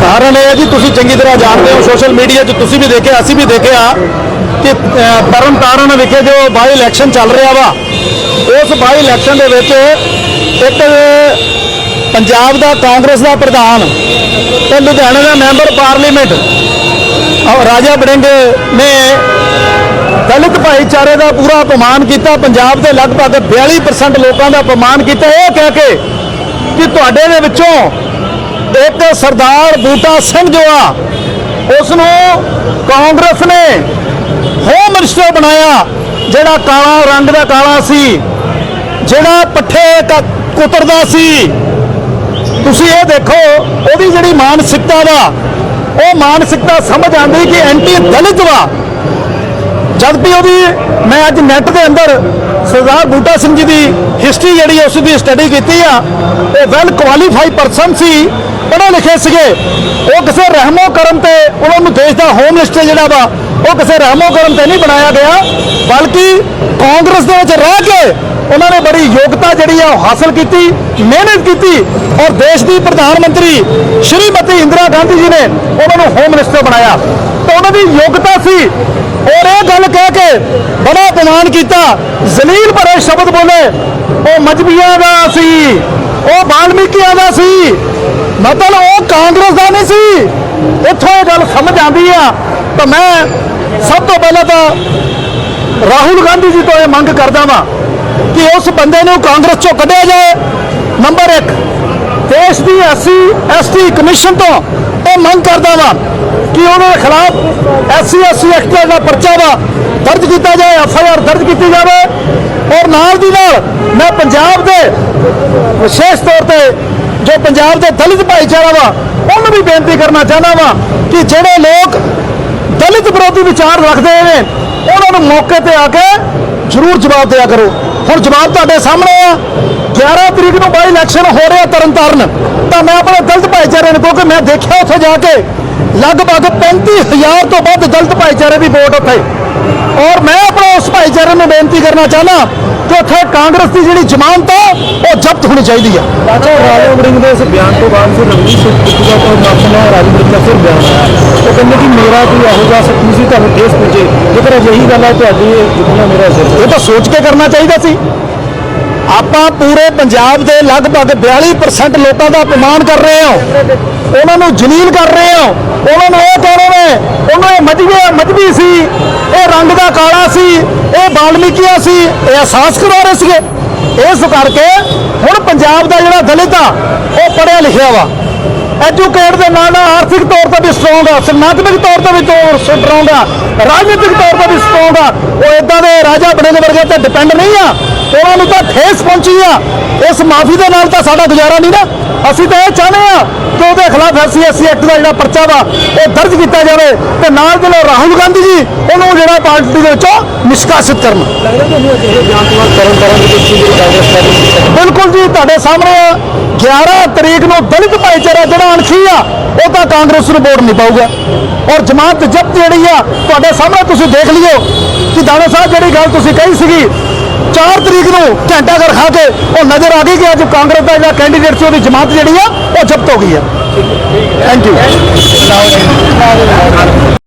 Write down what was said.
ਕਾਰਨ ਇਹ ਜੀ, ਤੁਸੀਂ ਚੰਗੀ ਤਰ੍ਹਾਂ ਜਾਣਦੇ ਹੋ ਸੋਸ਼ਲ ਮੀਡੀਆ 'ਚ, ਤੁਸੀਂ ਵੀ ਦੇਖਿਆ, ਅਸੀਂ ਵੀ ਦੇਖਿਆ ਕਿ ਤਰਨ ਤਾਰਨ ਵਿਖੇ ਜੋ ਬਾਈ ਇਲੈਕਸ਼ਨ ਚੱਲ ਰਿਹਾ ਵਾ, ਉਸ ਬਾਈ ਇਲੈਕਸ਼ਨ ਦੇ ਵਿੱਚ ਇੱਕ ਪੰਜਾਬ ਦਾ ਕਾਂਗਰਸ ਦਾ ਪ੍ਰਧਾਨ ਤੇ ਲੁਧਿਆਣਾ ਦਾ ਮੈਂਬਰ ਪਾਰਲੀਮੈਂਟ ਰਾਜਾ ਬੜਿੰਗ ਨੇ ਦਲਿਤ ਭਾਈਚਾਰੇ ਦਾ ਪੂਰਾ ਅਪਮਾਨ ਕੀਤਾ, ਪੰਜਾਬ ਦੇ ਲਗਭਗ 42% ਲੋਕਾਂ ਦਾ ਅਪਮਾਨ ਕੀਤਾ। ਇਹ ਕਹਿ ਕੇ ਕਿ ਤੁਹਾਡੇ ਦੇ ਵਿੱਚੋਂ ਇੱਕ ਸਰਦਾਰ ਬੂਟਾ ਸਿੰਘ ਜੋ ਆ ਉਸ ਨੂੰ ਕਾਂਗਰਸ ਨੇ ਹੋਮ ਮਿਨਿਸਟਰ ਬਣਾਇਆ, ਜਿਹੜਾ ਕਾਲਾ ਰੰਗ ਦਾ ਕਾਲਾ ਸੀ, ਜਿਹੜਾ ਪੱਠੇ ਕ- ਕੁਤਰਦਾ ਸੀ। ਤੁਸੀਂ ਇਹ ਦੇਖੋ, ਉਹਦੀ ਜਿਹੜੀ ਮਾਨਸਿਕਤਾ ਵਾ ਉਹ ਮਾਨਸਿਕਤਾ ਸਮਝ ਆਉਂਦੀ ਕਿ ਐਂਟੀ ਦਲਿਤ ਵਾ। ਜਦ ਵੀ ਉਹਦੀ, ਮੈਂ ਅੱਜ ਨੈਟ ਦੇ ਅੰਦਰ ਸਰਦਾਰ ਬੂਟਾ ਸਿੰਘ ਜੀ ਦੀ ਹਿਸਟਰੀ ਜਿਹੜੀ ਉਸ ਦੀ ਸਟੱਡੀ ਕੀਤੀ ਆ। ਉਹ ਵੈਲ ਕੁਆਲੀਫਾਈਡ ਪਰਸਨ ਸੀ, ਪੜ੍ਹੇ ਲਿਖੇ ਸੀਗੇ। ਉਹ ਕਿਸੇ ਰਹਿਮੋ ਕਰਮ ਤੇ ਉਹਨਾਂ ਨੂੰ ਦੇਸ਼ ਦਾ ਹੋਮ ਮਿਨਿਸਟਰ ਜਿਹੜਾ ਵਾ, ਉਹ ਕਿਸੇ ਰਹਿਮੋ ਕਰਮ ਤੇ ਨਹੀਂ ਬਣਾਇਆ ਗਿਆ। ਬਲਕਿ ਕਾਂਗਰਸ ਦੇ ਵਿੱਚ ਰਹਿ ਕੇ ਉਹਨਾਂ ਨੇ ਬੜੀ ਯੋਗਤਾ ਜਿਹੜੀ ਆ, ਉਹ ਹਾਸਲ ਕੀਤੀ, ਮਿਹਨਤ ਕੀਤੀ। ਔਰ ਦੇਸ਼ ਦੀ ਪ੍ਰਧਾਨ ਮੰਤਰੀ ਸ਼੍ਰੀਮਤੀ ਇੰਦਰਾ ਗਾਂਧੀ ਜੀ ਨੇ ਉਹਨਾਂ ਨੂੰ ਹੋਮ ਮਿਨਿਸਟਰ ਬਣਾਇਆ। ਦੀ ਯੋਗਤਾ ਸੀ। ਔਰ ਇਹ ਗੱਲ ਕਹਿ ਕੇ ਬੜਾ ਅਪਮਾਨ ਕੀਤਾ। ਜ਼ਲੀਲ ਭਰੇ ਸ਼ਬਦ ਬੋਲੇ। ਉਹ ਮਜਬੀਆਂ ਦਾ ਸੀ। ਉਹ ਬਾਲਮੀਕੀਆਂ ਦਾ ਸੀ। ਮਤਲਬ ਉਹ ਕਾਂਗਰਸ ਦਾ ਨਹੀਂ ਸੀ। ਇੱਥੋਂ ਇਹ ਗੱਲ ਸਮਝ ਆਉਂਦੀ ਆ। ਤਾਂ ਮੈਂ ਸਭ ਤੋਂ ਪਹਿਲਾਂ ਤਾਂ ਰਾਹੁਲ ਗਾਂਧੀ ਜੀ ਤੋਂ ਇਹ ਮੰਗ ਕਰਦਾ ਵਾਂ ਕਿ ਉਸ ਬੰਦੇ ਨੂੰ ਕਾਂਗਰਸ ਚੋਂ ਕੱਢਿਆ ਜਾਏ। ਨੰਬਰ 1 ਦੇਸ਼ ਦੀ ਐਸਸੀ ਐਸਟੀ ਕਮਿਸ਼ਨ ਤੋਂ ਇਹ ਮੰਗ ਕਰਦਾ ਵਾਂ ਕਿ ਉਹਨਾਂ ਦੇ ਖਿਲਾਫ ਐਸਸੀ ਐਸਸੀ ਐਕਟ ਦਾ ਪਰਚਾ ਵਾ ਦਰਜ ਕੀਤਾ ਜਾਏ ਐਫ ਆਈ ਆਰ ਦਰਜ ਕੀਤੀ ਜਾਵੇ। ਔਰ ਨਾਲ ਦੀ ਨਾਲ ਮੈਂ ਪੰਜਾਬ ਦੇ ਵਿਸ਼ੇਸ਼ ਤੌਰ ਤੇ ਜੋ ਪੰਜਾਬ ਦੇ ਦਲਿਤ ਭਾਈਚਾਰਾ ਵਾ, ਉਹਨੂੰ ਵੀ ਬੇਨਤੀ ਕਰਨਾ ਚਾਹੁੰਦਾ ਵਾਂ ਕਿ ਜਿਹੜੇ ਲੋਕ ਦਲਿਤ ਵਿਰੋਧੀ ਵਿਚਾਰ ਰੱਖਦੇ ਨੇ, ਉਹਨਾਂ ਨੂੰ ਮੌਕੇ ਤੇ ਆ ਕੇ ਜ਼ਰੂਰ ਜਵਾਬ ਦਿਆ ਕਰੋ। ਹੁਣ ਜਵਾਬ ਤੁਹਾਡੇ ਸਾਹਮਣੇ ਆ। 11 ਤਰੀਕ ਨੂੰ ਬਾਈ ਇਲੈਕਸ਼ਨ ਹੋ ਰਿਹਾ ਤਰਨਤਾਰਨ ਤਾਂ ਮੈਂ ਆਪਣੇ ਦਲਿਤ ਭਾਈਚਾਰੇ ਨੂੰ ਕਿਉਂਕਿ ਮੈਂ ਦੇਖਿਆ ਉੱਥੇ ਜਾ ਕੇ ਲਗਭਗ 35000 ਤੋਂ ਵੱਧ ਦਲਿਤ ਭਾਈਚਾਰੇ ਦੀ ਵੋਟ ਉੱਥੇ। ਔਰ ਮੈਂ ਆਪਣੇ ਉਸ ਭਾਈਚਾਰੇ ਨੂੰ ਬੇਨਤੀ ਕਰਨਾ ਚਾਹਨਾ ਕਿ ਉੱਥੇ ਕਾਂਗਰਸ ਦੀ ਜਿਹੜੀ ਜ਼ਮਾਨਤ ਆ ਉਹ ਜ਼ਬਤ ਹੋਣੀ ਚਾਹੀਦੀ ਦੇ ਇਸ ਬਿਆਨ ਤੋਂ ਬਾਅਦ ਫਿਰ ਰਵਨੀਤ ਸਿੰਘ ਦਾ ਕੋਈ ਮਾਫੀ ਨਾ ਰਾਜਾ ਵੜਿੰਗ ਦਾ ਫਿਰ ਬਿਆਨ ਆਇਆ। ਉਹ ਕਹਿੰਦੇ ਕਿ ਮੇਰਾ ਕੋਈ ਇਹੋ ਜਿਹਾ ਸਤੂ ਸੀ ਤੁਹਾਨੂੰ ਠੇਸ ਪੁੱਜੇ। ਜੇਕਰ ਅਜਿਹੀ ਗੱਲ ਹੈ ਤੁਹਾਡੀ ਇਹ ਜੁਗਨਾ ਮੇਰਾ ਸਿਰ। ਇਹ ਤਾਂ ਸੋਚ ਕੇ ਕਰਨਾ ਚਾਹੀਦਾ ਸੀ। ਆਪਾਂ ਪੂਰੇ ਪੰਜਾਬ ਦੇ ਲਗਭਗ 42% ਲੋਕਾਂ ਦਾ ਅਪਮਾਨ ਕਰ ਰਹੇ ਹਾਂ। ਉਹਨਾਂ ਨੂੰ ਜਲੀਲ ਕਰ ਰਹੇ ਹਾਂ। ਉਹਨਾਂ ਨੂੰ ਇਹ ਕਹਿ ਰਹੇ ਨੇ ਉਹਨਾਂ ਇਹ ਮਜਬੀ ਮਜਬੀ ਸੀ। ਇਹ ਰੰਗ ਦਾ ਕਾਲਾ ਸੀ, ਇਹ ਬਾਲਮੀਕੀਆ ਸੀ, ਇਹ ਅਹਿਸਾਸ ਕਰਵਾ ਰਹੇ ਸੀਗੇ। ਇਸ ਕਰਕੇ ਹੁਣ ਪੰਜਾਬ ਦਾ ਜਿਹੜਾ ਦਲਿਤ ਆ, ਉਹ ਪੜ੍ਹਿਆ ਲਿਖਿਆ ਵਾ। ਐਜੂਕੇਟ ਦੇ ਨਾਲ ਨਾਲ ਆਰਥਿਕ ਤੌਰ ਤੇ ਵੀ ਸਟਰੋਂਗ ਆ ਸਮਾਜਿਕ ਤੌਰ ਤੇ ਵੀ ਤੌਰ ਸਟਰੋਂਗ ਆ ਰਾਜਨੀਤਿਕ ਤੌਰ ਤੇ ਵੀ ਸਟਰੋਂਗ ਆ। ਉਹ ਇਦਾਂ ਦੇ ਰਾਜਾ ਬਣੇ ਦੇ ਵਰਗੇ ਤੇ ਡਿਪੈਂਡ ਨਹੀਂ ਆ। ਉਹਨਾਂ ਨੂੰ ਤਾਂ ਠੇਸ ਪਹੁੰਚੀ ਆ। ਇਸ ਮਾਫੀ ਦੇ ਨਾਲ ਤਾਂ ਸਾਡਾ ਗੁਜ਼ਾਰਾ ਨਹੀਂ ਨਾ। ਅਸੀਂ ਤਾਂ ਇਹ ਚਾਹੁੰਦੇ ਆ ਕਿ ਉਹਦੇ ਖਿਲਾਫ ਐਸਸੀ ਐਸਸੀ ਐਕਟ ਦਾ ਜਿਹੜਾ ਪਰਚਾ ਵਾ ਉਹ ਦਰਜ ਕੀਤਾ ਜਾਵੇ ਤੇ ਨਾਲ ਦੇ ਨਾਲ ਰਾਹੁਲ ਗਾਂਧੀ ਜੀ ਉਹਨੂੰ ਜਿਹੜਾ ਪਾਰਟੀ ਦੇ ਵਿੱਚੋਂ ਨਿਸ਼ਕਾਸਿਤ ਕਰਨ। ਬਿਲਕੁਲ ਜੀ ਤੁਹਾਡੇ ਸਾਹਮਣੇ ਆ। 11 ਤਰੀਕ ਨੂੰ ਦਲਿਤ ਭਾਈਚਾਰਾ ਜਿਹੜਾ ਅਣਖੀ ਆ, ਉਹ ਤਾਂ ਕਾਂਗਰਸ ਨੂੰ ਵੋਟ ਨਹੀਂ ਪਾਊਗਾ। ਔਰ ਜਮਾਤ ਜਬਤ ਜਿਹੜੀ ਆ, ਤੁਹਾਡੇ ਸਾਹਮਣੇ ਤੁਸੀਂ ਦੇਖ ਲਿਓ ਕਿ ਦਾਣਾ ਸਾਹਿਬ ਜਿਹੜੀ ਗੱਲ ਤੁਸੀਂ ਕਹੀ ਸੀਗੀ 4 ਤਰੀਕ ਨੂੰ ਘੰਟਾ ਘਰ ਖਾ ਕੇ ਉਹ ਨਜ਼ਰ ਆ ਗਈ ਕਿ ਅੱਜ ਕਾਂਗਰਸ ਦਾ ਜਿਹੜਾ ਕੈਂਡੀਡੇਟ ਸੀ, ਉਹਦੀ ਜਮਾਤ ਜਿਹੜੀ ਆ, ਉਹ ਜ਼ਬਤ ਹੋ ਗਈ ਆ। Thank you